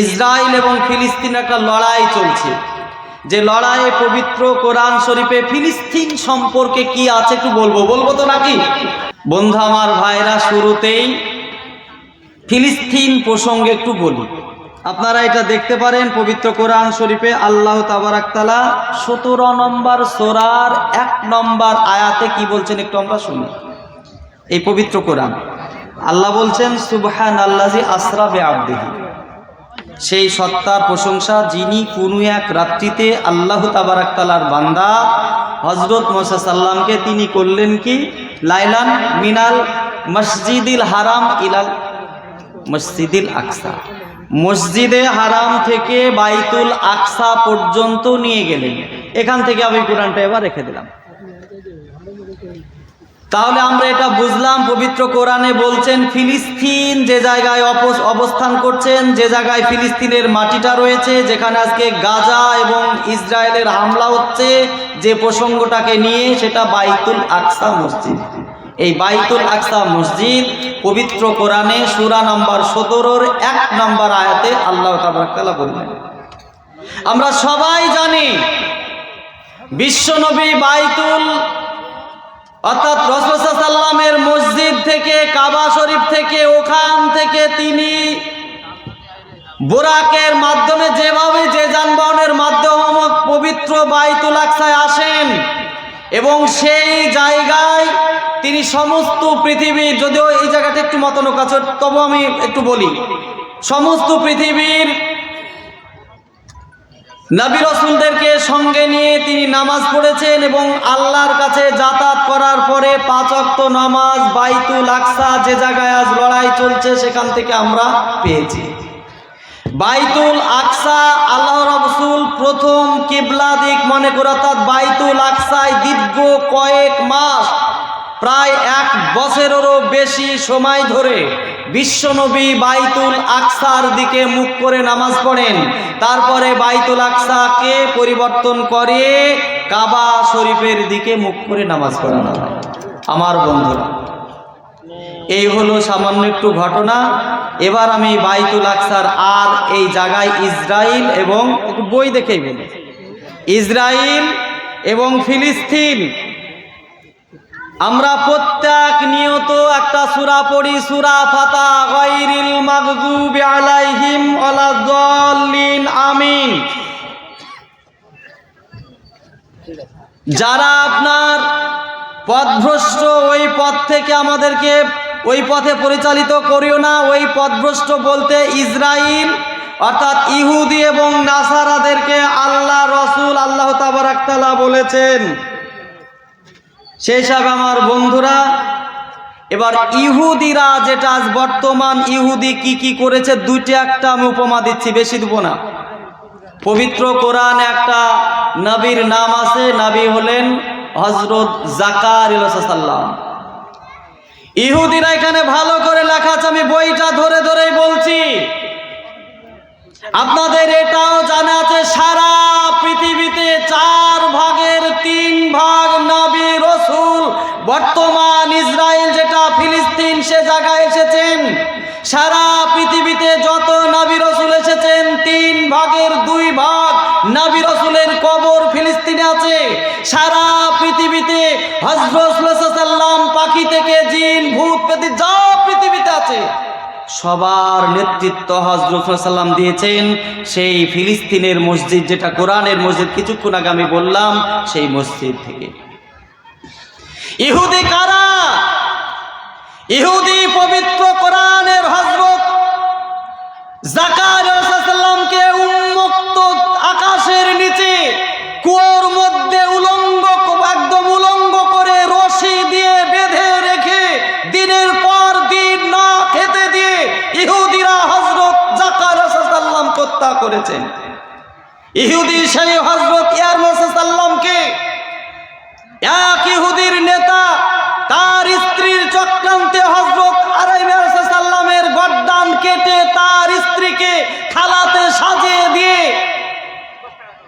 Israel এবং ফিলিস্তিন একটা লড়াই চলছে। যে লড়াইয়ে পবিত্র কোরআন শরীফে ফিলিস্তিন সম্পর্কে কি আছে একটু বলব। বলব তো নাকি? বন্ধু, আমার ভাইরা, শুরুতেই ফিলিস্তিন প্রসঙ্গে একটু বলি। আপনারা এটা দেখতে পারেন পবিত্র কোরআন শরীফে আল্লাহ তাবারাকতালা সতেরো নম্বর সোরার এক নম্বর আয়াতে কি বলছেন একটু আমরা শুনি। এই পবিত্র কোরআন। আল্লাহ বলছেন সুবহান আল্লাজি আসরাবে আব্দিহি সেই সত্তার প্রশংসা যিনি কোনো এক রাত্রিতে আল্লাহ তাবারাকতালার বান্দা হজরত মোসা সাল্লামকে তিনি করলেন কি? লাইলান মিনাল মসজিদিল হারাম ইলাল মসজিদিল আকসা। মসজিদে হারাম থেকে বাইতুল আকসা পর্যন্ত নিয়ে গেলেন। এখান থেকে আমি কোরআনটা এবার রেখে দিলাম। তাহলে আমরা এটা বুঝলাম, পবিত্র কোরআনে বলছেন, ফিলিস্তিন যে জায়গায় অবস্থান করছেন, যে জায়গায় ফিলিস্তিনের মাটিটা রয়েছে, যেখানে আজকে গাজা এবং ইসরায়েলের হামলা হচ্ছে, যে প্রসঙ্গটাকে নিয়ে সেটা বাইতুল আকসা মসজিদ। এই বাইতুল আকসা মসজিদ পবিত্র কোরআনে সুরা নাম্বার সতেরোর এক নাম্বার আয়াতে আল্লাহ তাবারাকাল্লাহ বললেন, আমরা সবাই জানি বিশ্বনবী বাইতুল ওখান থেকে তিনি বোরাকের মাধ্যমে যেভাবে যে যানবাহনের মাধ্যমে পবিত্র বাইতুল আকসায় আসেন এবং সেই জায়গায় তিনি সমস্ত পৃথিবীর যদিও এই জায়গাটা একটু মতনক আছে তবু আমি একটু বলি, সমস্ত পৃথিবীর নবী রসুলদেরকে সঙ্গে নিয়ে তিনি নামাজ পড়েছেন এবং আল্লাহর কাছে যাতায়াত করার পরে পাঁচ অক্ত নামাজ, বাইতুল আকসা, যে জায়গায় আজ লড়াই চলছে সেখান থেকে আমরা পেয়েছি। বাইতুল আকসা, আল্লাহ রসুল প্রথম কিবলা দিক মনে করে বাইতুল আকসায় দীর্ঘ কয়েক মাস প্রায় এক বছরেরও বেশি সময় ধরে বিশ্বনবী বাইতুল আকসার দিকে মুখ করে নামাজ পড়েন। তারপরে বাইতুল আকসাকে পরিবর্তন করে কাবা শরীফের দিকে মুখ করে নামাজ পড়ানো হয়। আমার বন্ধুরা, এই হলো সামান্য একটু ঘটনা। এবার আমি বাইতুল আকসার আর এই জায়গায় ইসরায়েল এবং একটু বই দেখেই বলি। ইসরায়েল এবং ফিলিস্তিন আমরা প্রত্যেক নিয়ত একটা সুরা পড়ি, সুরা ফাতা গায়রিল মাগদুবি আলাইহিম ওয়ালাদ-দাল্লিন আমিন। যারা আপনার পথভ্রষ্ট ওই পথ থেকে আমাদেরকে ওই পথে পরিচালিত করিও না, ওই পথভ্রষ্ট বলতে ইসরায়েল অর্থাৎ ইহুদি এবং নাসারাদেরকে আল্লাহ রসুল আল্লাহ তাবারাকতালা বলেছেন। সেই হিসাবে আমার বন্ধুরা, এবার ইহুদিরা যেটা আজ বর্তমান ইহুদি কি কি করেছে, দুইটা একটা আমি উপমা দিচ্ছি, বেশি দেবো না। পবিত্র কোরআন একটা নবীর নাম আছে, নবী হলেন হজরত জাকার ইহুদিরা এখানে ভালো ভাগের দুই ভাগ নবী রসুলের কবর ফিলিস্তিনে আছে। সারা পৃথিবীতে হজরত সাল্লাম পাখি থেকে জিন, ভূত, পেতে যা পৃথিবীতে আছে, সবার নেতৃত্ব হজরত সাল্লাম দিয়েছেন। সেই ফিলিস্তিনের মসজিদ যেটা কোরআনের মসজিদ, কিছুক্ষণ আগে আমি বললাম, সেই মসজিদ থেকে। ইহুদি কারা? ইহুদি পবিত্র কোরআনের করেছেন ইহুদি সেই হজরত ইয়ার এক ইহুদির নেতা, তার স্ত্রীর চক্রান্তে হজরত আরাই সাল্লামের গড্ডান কেটে তার স্ত্রীকে খালাতে সাজিয়ে দিয়ে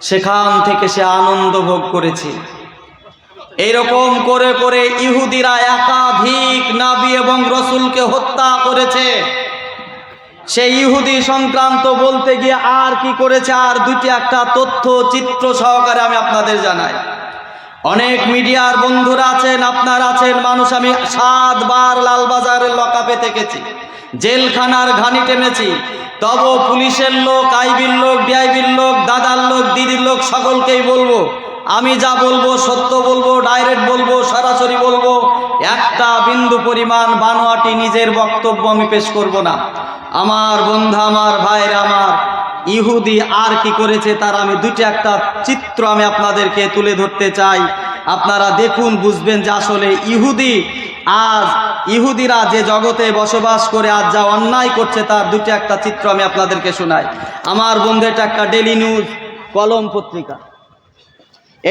সেখান থেকে সে আনন্দ ভোগ করেছে। এরকম করে করে ইহুদিরা একাধিক নাবি এবং রসুলকে হত্যা করেছে। সেই ইহুদি সংক্রান্ত বলতে গিয়ে আর কি করেছে? আর দুটি একটা তথ্য, চিত্র সহকারে আমি আপনাদের জানাই। অনেক মিডিয়ার বন্ধুরা আছেন, আপনার আছেন, মানুষ আমি সাতবার লালবাজারের লকাপে থেকেছি, জেলখানার ঘানি টেনেছি। তব পুলিশের লোক, আইবির লোক, ডিআইবির লোক, দাদার লোক, দিদির লোক, সকলকেই বলব, আমি যা বলব, সত্য বলব, ডাইরেক্ট বলব, সরাসরি বলব একটা বিন্দু পরিমাণ বানোয়াটি নিজের বক্তব্য আমি পেশ করব না। আমার বন্ধু, আমার ভাইরা আমার ইহুদি আর কি করেছে তার আমি দুটি একটা চিত্র আমি আপনাদেরকে তুলে ধরতে চাই। আপনারা দেখুন, বুঝবেন যে আসলে ইহুদি আজ, ইহুদিরা যে জগতে বসবাস করে, আজ যা অন্যায় করছে তার দুটি একটা চিত্র আমি আপনাদেরকে শোনাই। আমার বন্ধু একটা ডেলি নিউজ কলম পত্রিকা।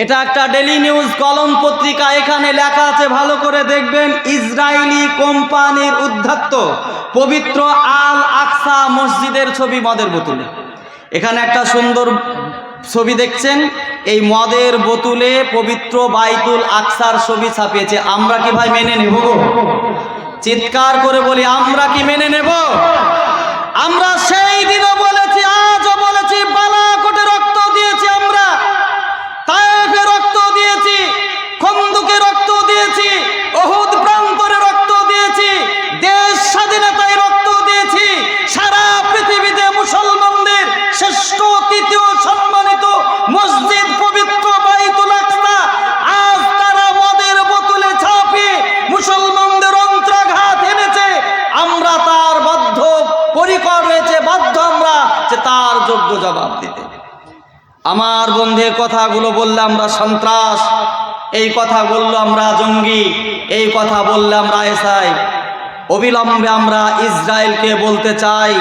এটা একটা ডেলি নিউজ কলম পত্রিকা, এখানে লেখা আছে, ভালো করে দেখবেন ইসরায়েলি কোম্পানির উদ্ধাত্ত পবিত্র আল আকসা মসজিদের ছবি মদের বোতলে। এখানে একটা সুন্দর ছবি দেখছেন, এই মদের বোতলে পবিত্র বাইতুল আকসার ছবি ছাপিয়েছে। আমরা কি ভাই মেনে নেব? চিৎকার করে বলি, আমরা কি মেনে নেব? আমরা সেই দিনও কথাগুলো বললে আমরা সন্ত্রাস, এই কথা বলল আমরা জঙ্গি, এই কথা বললে আমরা এসআই। অবিলম্বে আমরা ইসরায়েলকে বলতে চাই,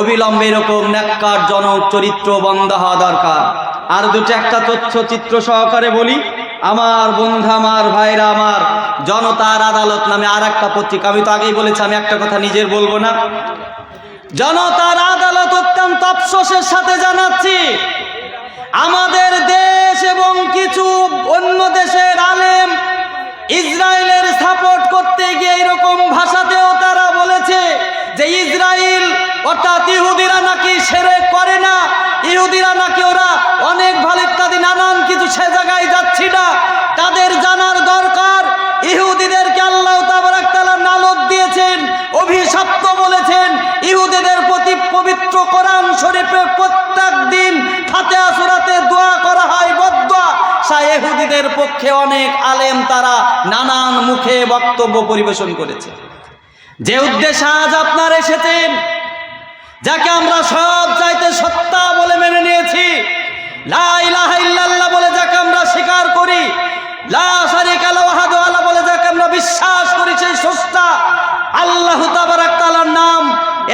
অবিলম্বে এরকম ন্যাক্কারজনক চরিত্র বন্ধ হওয়া দরকার। আর দুটো একটা তথ্য চিত্র সহকারে বলি, আমার বন্ধু, আমার ভাইরা, আমার জনতার আদালত নামে আর একটা পত্রিকা, আমি তো আগেই বলেছি, আমি একটা কথা নিজের বলব না। জনতার আদালত অত্যন্ত আফসোসের সাথে জানাচ্ছি আমাদের দেশ এবং কিছু অন্য দেশের আলেম ইসরায়েলের সাপোর্ট করতে গিয়ে এরকম ভাষাতেও তারা বলেছে যে ইসরায়েল, অর্থাৎ ইহুদিরা নাকি সেরে করে না। ইহুদিরা নাকি ওরা অনেক ভালো ইত্যাদি, নানান কিছু সে জায়গায় যাচ্ছি না। তাদের জানার দরকার, ইহুদিদেরকে আল্লাহ তাবারাক তাআলা নালত দিয়েছেন, অভিশপ্ত বলেছেন, ইহুদিদের প্রতি পবিত্র কোরআন শরীফে প্রত্যেক দিন ফাতিহা ইহুদিদের পক্ষে অনেক আলেম তারা নানান মুখে বক্তব্য পরিবেশন করেছে। যে উদ্দেশ্যে আজ আপনার এসেছেন যাকে আমরা সব চাইতে সত্তা বলে মেনে নিয়েছি বলে যাকে আমরা স্বীকার করি বলে যাকে আমরা বিশ্বাস করি, সেই সস্তা আল্লাহ তাআলার নাম।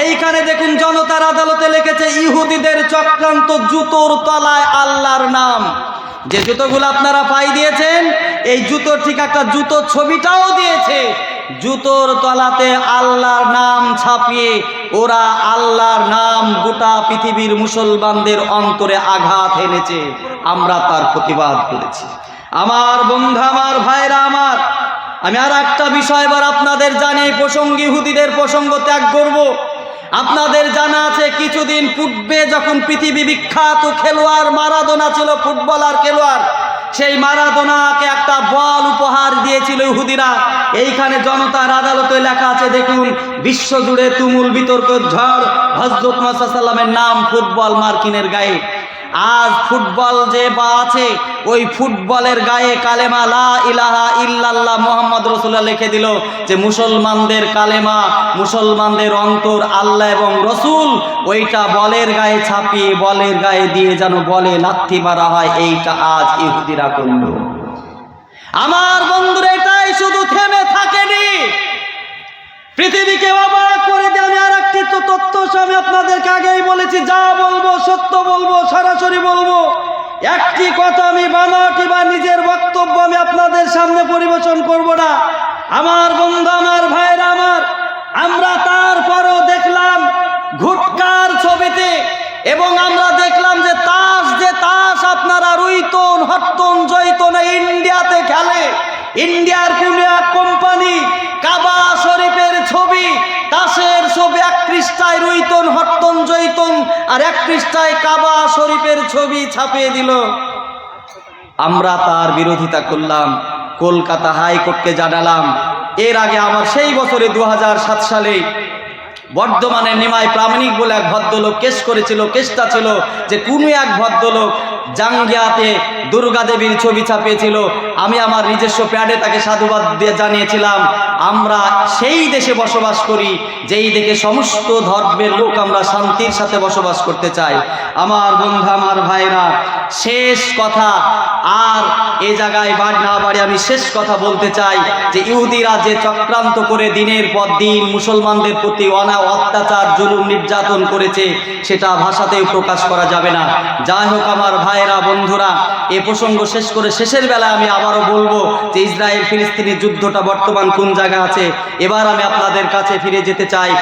এইখানে দেখুন জনতার আদালতে লিখেছে, ইহুদিদের চক্রান্ত জুতোর তলায় আল্লাহর নাম। যে জুতোগুলো আপনারা পাই দিয়েছেন, এই জুতোর ঠিক একটা জুতো ছবিটাও দিয়েছে। জুতোর তলাতে আল্লাহর নাম ছাপিয়ে ওরা আল্লাহর নাম গোটা পৃথিবীর মুসলমানদের অন্তরে আঘাত এনেছে। আমরা তার প্রতিবাদ করেছি। আমার বন্ধু, আমার ভাইরা, আমার, আমি আর একটা বিষয় এবার আপনাদের জানি প্রসঙ্গ ইহুদিদের প্রসঙ্গ ত্যাগ করব। আপনাদের জানা আছে, কিছুদিন পূর্বে যখন পৃথিবী বিখ্যাত খেলোয়াড় মারাদোনা ছিল, ফুটবলার খেলোয়াড়, সেই মারাদোনাকে একটা বল উপহার দিয়েছিল ইহুদিরা। এইখানে জনতার আদালতে লেখা আছে, দেখুন, বিশ্বজুড়ে তুমুল বিতর্ক, ঝড় হজরত মাসাল্লামের নাম ফুটবল মার্কিনের গায়ে। আজ ফুটবল যে বা আছে, ওই ফুটবলের গায়ে কালেমা লা ইলাহা ইল্লাল্লাহ মোহাম্মদ রসুল্লাহ লিখে দিল যে মুসলমানদের কালেমা, মুসলমানদের অন্তর আল্লাহ এবং রসুল, ওইটা বলের গায়ে ছাপিয়ে বলের গায়ে দিয়ে যেন বলে লাথি মারা হয়, এইটা আজ ইহুদিরা করল। আমার বন্ধুরা, এটাই শুধু থেমে থাকেনি। পৃথিবীকে অবাক করে আমি আর একটি তো তথ্য আমি আপনাদেরকে আগেই বলেছি, যা বলব, সত্য বলব, সরাসরি বলব। একটি কথা আমি বানাটি বা নিজের বক্তব্য আমি আপনাদের সামনে পরিবেশন করব না। আমার বন্ধু, আমার ভাইরা, আমার, আমরা তারপরও দেখলাম ঘুটকার ছবিতে এবং আমরা দেখলাম যে তাস যে তাস আপনারা রুইতন হট্টন জৈতন ইন্ডিয়াতে খেলে। ইন্ডিয়ার কোন এক কোম্পানি কাবা শরীফের ছবি তাসের ছবি এক পৃষ্ঠায় রুইতন হট্টন জৈতন, আর এক পৃষ্ঠায় কাবা শরীফের ছবি ছাপিয়ে দিল। আমরা তার বিরোধিতা করলাম, কলকাতা হাইকোর্টকে জানালাম। এর আগে আমার সেই বছরে দু হাজার সাত সালে বর্ধমানের নিমাই প্রামাণিক বলে এক ভদ্রলোক কেস করেছিল, কেসটা ছিল যে কোনো এক ভদ্রলোক জাঙ্গিয়াতে দুর্গা দেবীর ছবি ছাপিয়েছিল। আমি আমার নিজস্ব প্যাডে তাকে সাধুবাদ দিয়ে জানিয়েছিলাম, আমরা সেই দেশে বসবাস করি, যেই দেখে সমস্ত ধর্মের লোক আমরা শান্তির সাথে বসবাস করতে চাই। আমার বন্ধু, আমার ভাইরা, শেষ কথা, আর এ জায়গায় বাড়ি না বাড়ি আমি শেষ কথা বলতে চাই যে ইহুদিরা যে চক্রান্ত করে দিনের পর দিন মুসলমানদের প্রতি অনা অত্যাচার, জুলুম, নির্যাতন করেছে, সেটা ভাষাতেও প্রকাশ করা যাবে না। যাই হোক, আমার ভাইয়েরা বন্ধুরা এ প্রসঙ্গ শেষ করে শেষের বেলা আমি আবারও বলব যে ইসরায়েল ফিলিস্তিনি যুদ্ধটা বর্তমান কোন জায়গা আছে? এবার আমি আপনাদের কাছে ফিরে যেতে চাই।